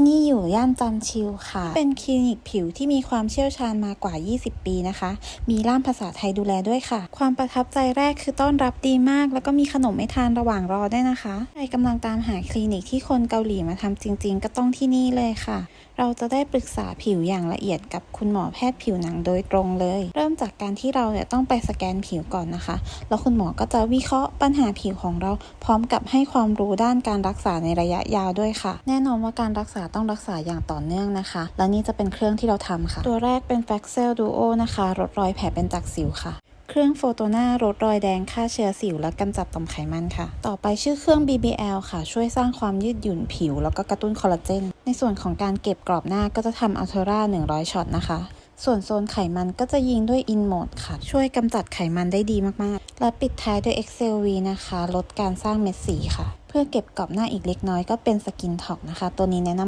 ที่นี่อยู่ย่านจันชิวค่ะ เป็นคลินิกผิวที่มีความเชี่ยวชาญมากว่า 20 ปีนะคะ มีล่ามภาษาไทยดูแลด้วยค่ะ ความประทับใจแรกคือต้อนรับดีมาก แล้วก็มีขนมให้ทานระหว่างรอได้นะคะ ใครกำลังตามหาคลินิกที่คนเกาหลีมาทำจริง ๆ ก็ต้องที่นี่เลยค่ะ เราจะได้ปรึกษาผิวอย่างละเอียดกับคุณหมอแพทย์ผิวหนังโดยตรงเลย เริ่มจากการที่เราเนี่ยต้องไปสแกนผิวก่อนนะคะ แล้วคุณหมอก็จะวิเคราะห์ปัญหาผิวของเรา พร้อมกับให้ความรู้ด้านการรักษาในระยะยาวด้วยค่ะ แน่นอนว่าการรักษาต้องรักษาอย่างต่อเนื่องนะคะ และนี่จะเป็นเครื่องที่เราทำค่ะ ตัวแรกเป็น f a x e l Duo นะคะลดรอยแผลเป็นจากสิวค่ะเครื่องโฟโตนาลดรอยแดงฆ่าเชื้อสิวและกำจัดต่อมไขมันค่ะ ต่อไปชื่อเครื่อง BBL ค่ะ ช่วยสร้างความยืดหยุ่นผิว แล้วก็กระตุ้นคอลลาเจน ในส่วนของการเก็บกรอบหน้าก็จะทำอัลเทอร่า100 ช็อตนะคะ ส่วนโซนไขมันก็จะยิงด้วย In Mode ค่ะ ช่วยกำจัดไขมันได้ดีมาก ๆ และปิดท้ายด้วย Excel V นะคะ ลดการสร้างเม็ดสีค่ะ เพื่อเก็บกรอบหน้าอีกเล็กน้อยก็เป็นสกินท็อกนะคะ ตัวนี้แนะนำ